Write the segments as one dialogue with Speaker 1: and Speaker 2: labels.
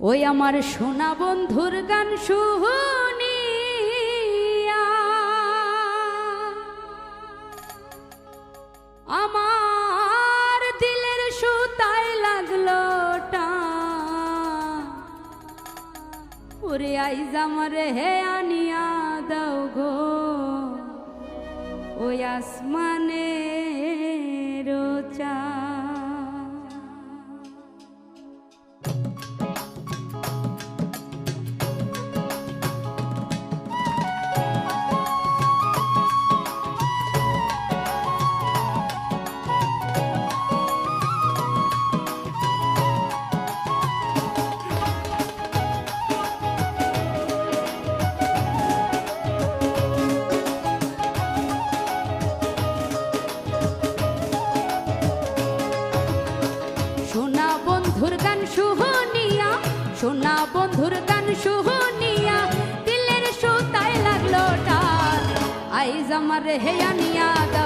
Speaker 1: ওই আমার সোনা বন্ধুর গান শুনিয়া। আমার দিলের সুতায় লাগল ওরে আইজ আমার হে আনিয়া দাও গো। ওই আসমানে শুহনিয়া সোনা বন্ধুর গান শুহনিয়া দিলের সুতায় লাগল টান। আইজ আমার হেয়ানিয়া গো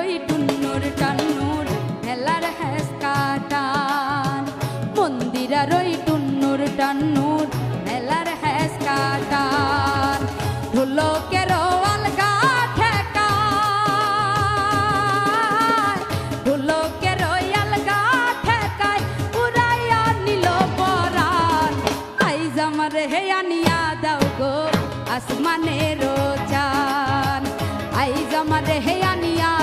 Speaker 1: ওই টুন্নুর টান্নুর ভেলার হেসকা টান মন্দিরার ওই টুন্নুর টান্নুর ভেলার হেসকা টান ঢোলকের আলগা দাও গো আসমানের চান। আইজ আমার হে আনিয়া দাও গো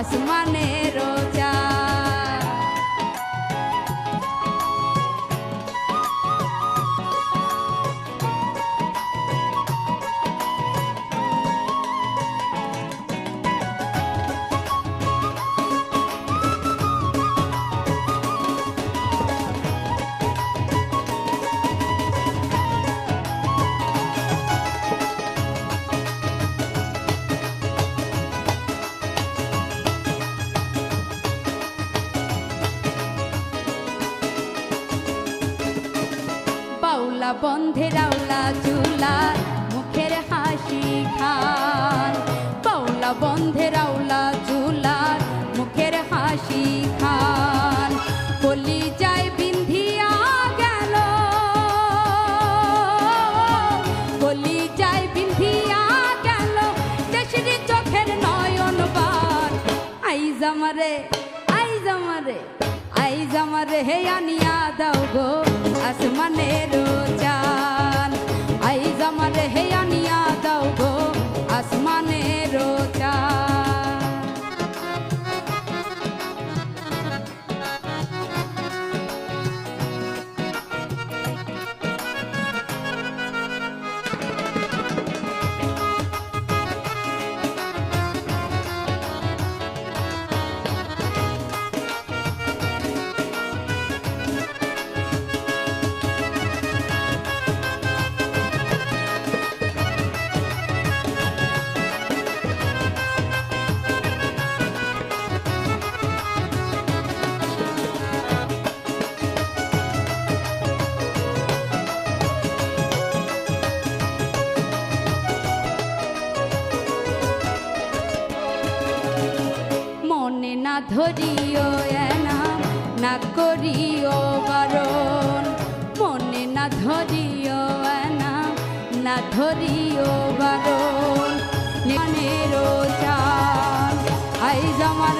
Speaker 1: আসমানের বাউলা বন্ধে রাউলা চুলা, মুখের হাসি খান। বাউলা বন্ধে রাউলা চুলা, মুখের হাসি খান। কলি যায় বিন্ধিয়া গেল, কলি যায় বিন্ধিয়া গেল দেশের চোখের নয়ন বার আইজ আমারে আইজ আমারে। আইজ আমারে হে আনিয়া দাও গো আসমানের চান আইজ আমারে হে আনিয়া ধরিও এনাম, না করিও বারণ। মনে না ধরিও এনাম, না ধরিও বারণ। মনের চান আইজ আমার